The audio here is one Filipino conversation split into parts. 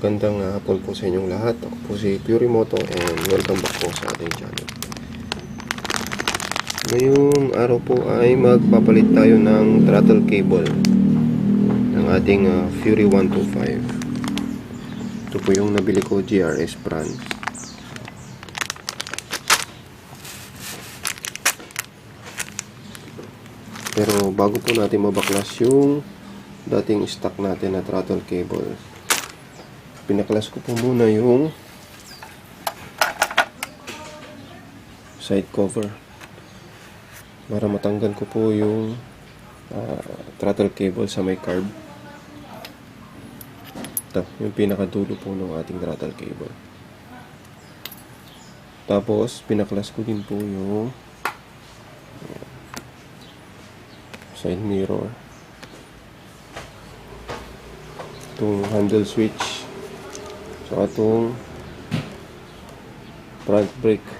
Magandang hapon po sa inyong lahat. Ako po si Puri Moto and welcome back po sa ating channel. Ngayong araw po ay magpapalit tayo ng throttle cable ng ating ah, Fury 125. Ito po yung nabili ko GRS brand. Pero bago po natin mabaklas yung dating stock natin na throttle cable, pinaklas ko po muna yung side cover para matanggal ko po yung ah, throttle cable sa may carb. Ito, yung pinakadulo po ng ating throttle cable. Tapos, pinaklas ko din po yung side mirror itong handle switch so itong front brake.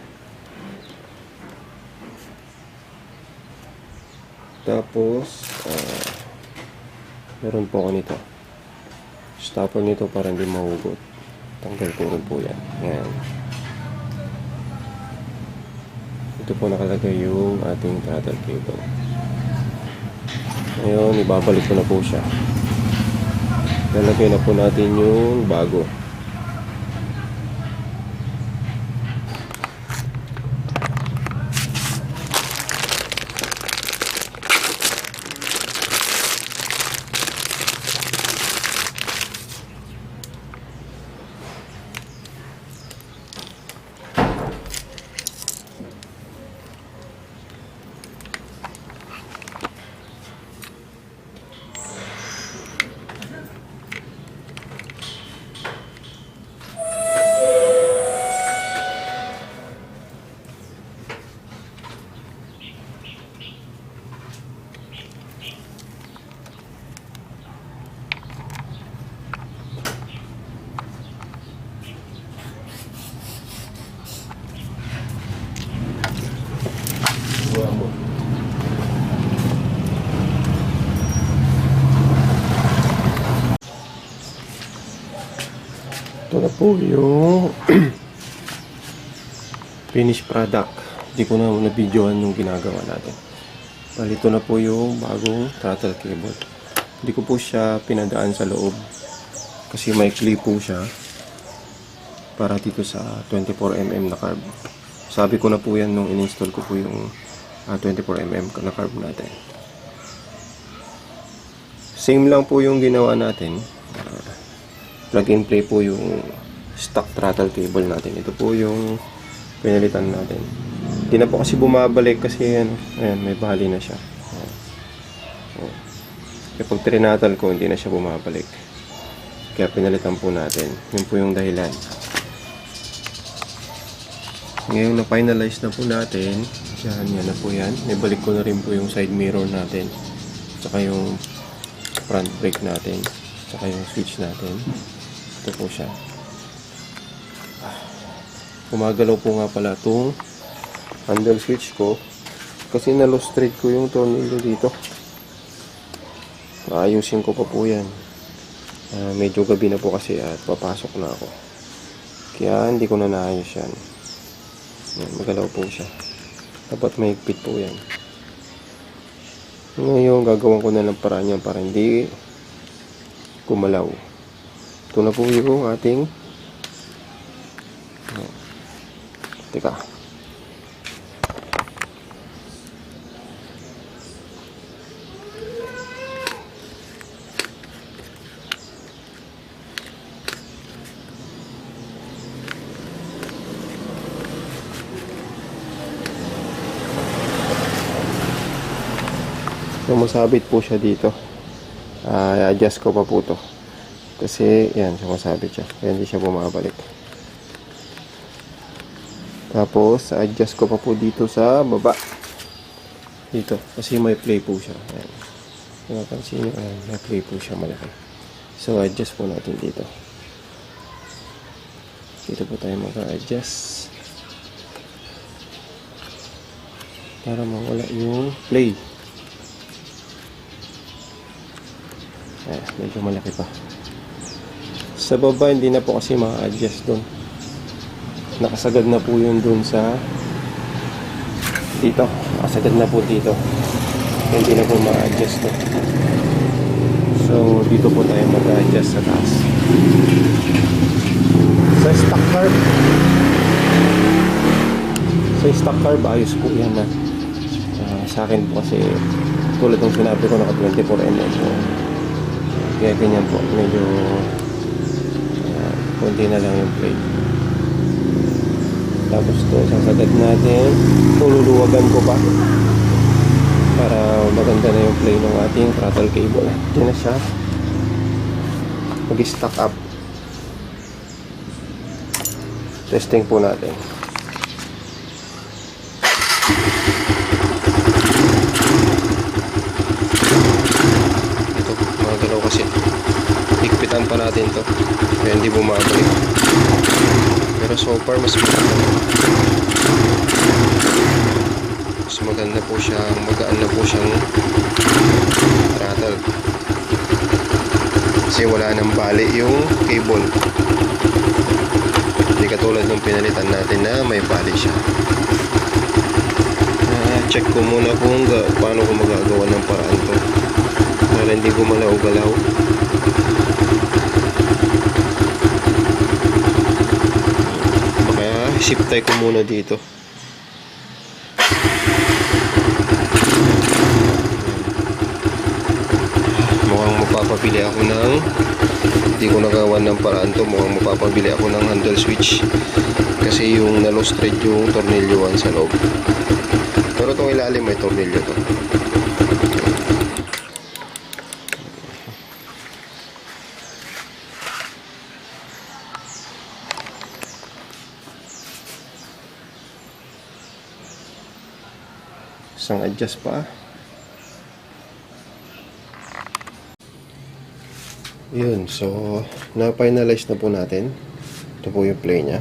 Tapos ah, meron po ako nito. Stopper nito para hindi mahugot. Tanggal ko rin po yan. Yan ito po nakalagay yung ating throttle cable. Ngayon, ibabalik ko na po siya. Lalagay na po natin yung bago. Ito na po yung finished product. Hindi ko na na-videoan yung ginagawa natin. Bali, ito na po yung bagong throttle cable. Hindi ko po siya pinadaan sa loob. Kasi may clip po siya. Para dito sa 24mm na carb. Sabi ko na po yan nung in-install ko po yung ah, 24mm na carb natin. Same lang po yung ginawa natin. Plug and play po yung stock throttle cable natin. Ito po yung pinalitan natin. Hindi na po kasi bumabalik kasi ano, ayan, may bali na siya. Ayan. Ayan. Kaya pag trinatal ko, hindi na siya bumabalik. Kaya pinalitan po natin. Yun po yung dahilan. Ngayon na-finalize na po natin. Yan, yan na po yan. May balik ko na rin po yung side mirror natin. Tsaka yung front brake natin. Tsaka yung switch natin. Ito po siya. Gumagalaw po nga pala itong handle switch ko. Kasi na-lost thread ko yung tornillo dito. Ayusin ko pa po yan. Ah, medyo gabi na po kasi at papasok na ako. Kaya hindi ko na naayos yan. Yan, magalaw po siya. Dapat mahigpit po yan. Ngayon, gagawin ko na lang paraan yan para hindi gumalaw. Ito na po yung ating. Teka. Sumasabit po siya dito. Ah, adjust ko pa po to. Kasi, yan, sumasabit siya. Kaya hindi siya bumabalik. Tapos, adjust ko pa po dito sa baba. Dito. Kasi may play po siya. Ayan. Kung napansin nyo, ayan, may play po siya malaki. So, adjust po natin dito. Dito po tayo mag-adjust. Para mawala yung play. Ayan, medyo malaki pa. Sa baba, hindi na po kasi ma-adjust doon. Nakasagad na po yun doon sa dito. Nakasagad na po dito. Hindi na po ma-adjust to. So, dito po tayo mag-adjust sa taas. Sa stock carb. Sa stock carb, ayos po yan na. Ah, sa akin po kasi tulad ng sinabi ko naka 24 mm po. Kaya ganyan po, medyo konti na lang yung plate. Tapos to, sasagad natin. Tululuwagan ko pa para maganda na yung play ng ating throttle cable. Diyan na siya. Mag-stack up. Testing po natin. Ito, mga galaw kasi. Higpitan pa natin to. Kaya hindi bumabalik. Pero so far, mas maganda. Mas maganda po siya, magaan na po siyang throttle. Kasi wala nang bali yung cable. Hindi katulad nung pinalitan natin na may bali siya. Ah, check ko muna kung paano ko magagawa ng paraan to. Para hindi gumalaw-galaw. Kaya sip tie ko muna dito. mukhang mapapabili ako ng hindi ko nagawan ng paraan to. Mukhang mapapabili ako ng handle switch. Kasi yung na-lost thread yung tornilyo sa loob. Pero itong ilalim may tornilyo to isang adjust pa Yun, so na-finalize na po natin. Ito po yung play niya.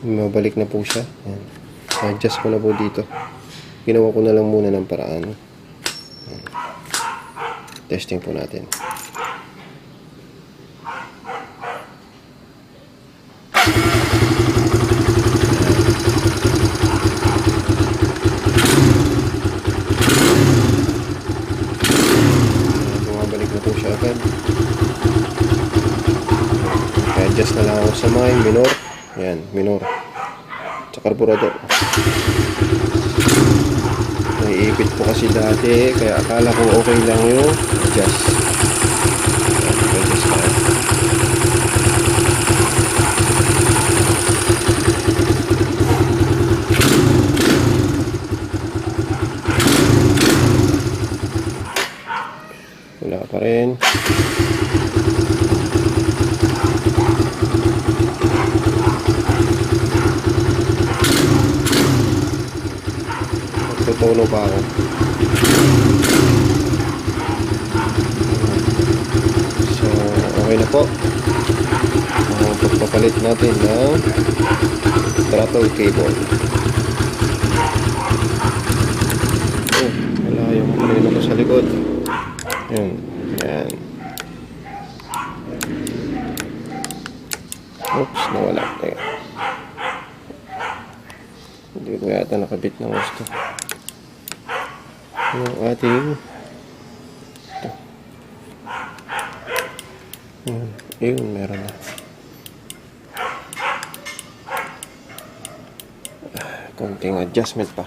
Mabalik na po siya. Yan. Adjust ko na po dito. Ginawa ko na lang muna ng paraan. Yan. Testing po natin. Ayan, bumabalik na po siya agad. I-adjust na may minor. Yan, minor. Sa carburetor. Naiipit po kasi dati, kaya akala ko okay lang yung adjust. Ayan, adjust pa rin. Magtutulo pa ako. So, okay na po. Ang pagpapalit natin ng throttle cable. Oh, wala yung kanina ko sa likod. Yun. Yan. Oops, nawala. Teka. Hindi ko yata nakabit ng gusto. Yung ating ito. Yun. Yun, meron na. Ah, Konting adjustment pa.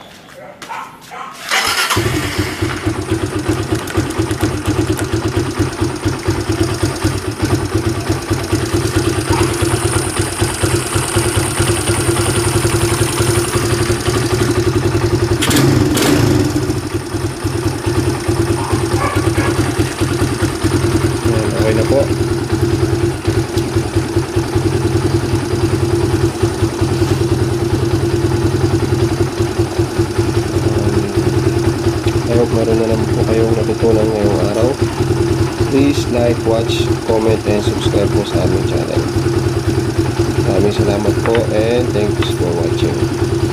Yan, okay na po. Um, I hope meron na naman po kayong natutunan ngayong araw. Please like, watch, comment, and subscribe po sa aming channel. Maraming salamat po and thanks for watching.